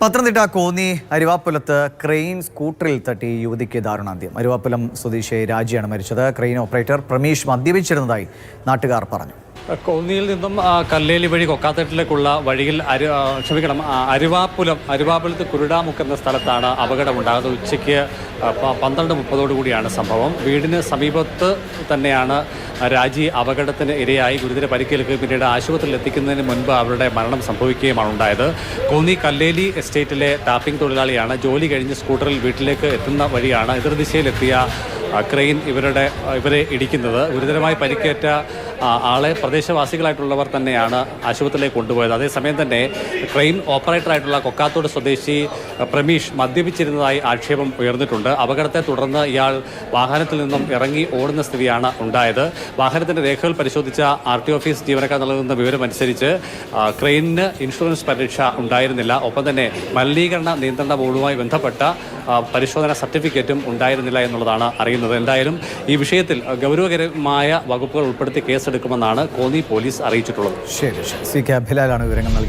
Pathanamthitta Konni അരുവാപ്പുലത്ത് crane സ്കൂട്ടറിൽ തട്ടി യുവതിക്ക് ദാരുണാന്ത്യം. അരുവാപ്പുലം സ്വദേശി രാജിയാണ് മരിച്ചത്. ക്രെയിൻ ഓപ്പറേറ്റർ പ്രമീഷ് മദ്യപിച്ചിരുന്നതായി നാട്ടുകാർ പറഞ്ഞു. കോന്നിയിൽ നിന്നും കല്ലേലി വഴി കൊക്കാത്തട്ടിലേക്കുള്ള വഴിയിൽ അരു ക്ഷമിക്കണം അരുവാപ്പുലം അരുവാപ്പുലത്ത് കുരുടാമുക്ക് എന്ന സ്ഥലത്താണ് അപകടമുണ്ടാകുന്നത് ഉച്ചയ്ക്ക് പന്ത്രണ്ട് മുപ്പതോടുകൂടിയാണ് സംഭവം. വീടിന് സമീപത്ത് തന്നെയാണ് രാജി അപകടത്തിന് ഇരയായി ഗുരുതര പരിക്കേൽക്കുകയും പിന്നീട് ആശുപത്രിയിൽ എത്തിക്കുന്നതിന് മുൻപ് അവരുടെ മരണം സംഭവിക്കുകയുമാണ് ഉണ്ടായത്. കോന്നി കല്ലേലി എസ്റ്റേറ്റിലെ ടാപ്പിംഗ് തൊഴിലാളിയാണ്. ജോലി കഴിഞ്ഞ് സ്കൂട്ടറിൽ വീട്ടിലേക്ക് എത്തുന്ന വഴിയാണ് എതിർദിശയിലെത്തിയ ക്രെയിൻ ഇവരുടെ ഇവരെ ഇടിക്കുന്നത്. ഗുരുതരമായി പരിക്കേറ്റ ആളെ പ്രദേശവാസികളായിട്ടുള്ളവർ തന്നെയാണ് ആശുപത്രിയിലേക്ക് കൊണ്ടുപോയത്. അതേസമയം തന്നെ ട്രെയിൻ ഓപ്പറേറ്ററായിട്ടുള്ള കൊക്കാത്തോട് സ്വദേശി പ്രമീഷ് മദ്യപിച്ചിരുന്നതായി ആക്ഷേപം ഉയർന്നിട്ടുണ്ട്. അപകടത്തെ തുടർന്ന് ഇയാൾ വാഹനത്തിൽ നിന്നും ഇറങ്ങി ഓടുന്ന സ്ഥിതിയാണ് ഉണ്ടായത്. വാഹനത്തിന്റെ രേഖകൾ പരിശോധിച്ച ആർ ടി ഓഫീസ് ജീവനക്കാർ നൽകുന്ന വിവരമനുസരിച്ച് അനുസരിച്ച് ക്രെയിനിന് ഇൻഷുറൻസ് പരീക്ഷ ഉണ്ടായിരുന്നില്ല. ഒപ്പം തന്നെ മലിനീകരണ നിയന്ത്രണ ബോർഡുമായി ബന്ധപ്പെട്ട പരിശോധന സർട്ടിഫിക്കറ്റും ഉണ്ടായിരുന്നില്ല എന്നുള്ളതാണ് അറിയുന്നത്. എന്തായാലും ഈ വിഷയത്തിൽ ഗൗരവകരമായ വകുപ്പുകൾ ഉൾപ്പെടുത്തി കേസെടുക്കുമെന്നാണ് കോന്നി പോലീസ് അറിയിച്ചിട്ടുള്ളത്. ശരി. സി കെ അഭിലാലാണ് വിവരങ്ങൾ നൽകിയത്.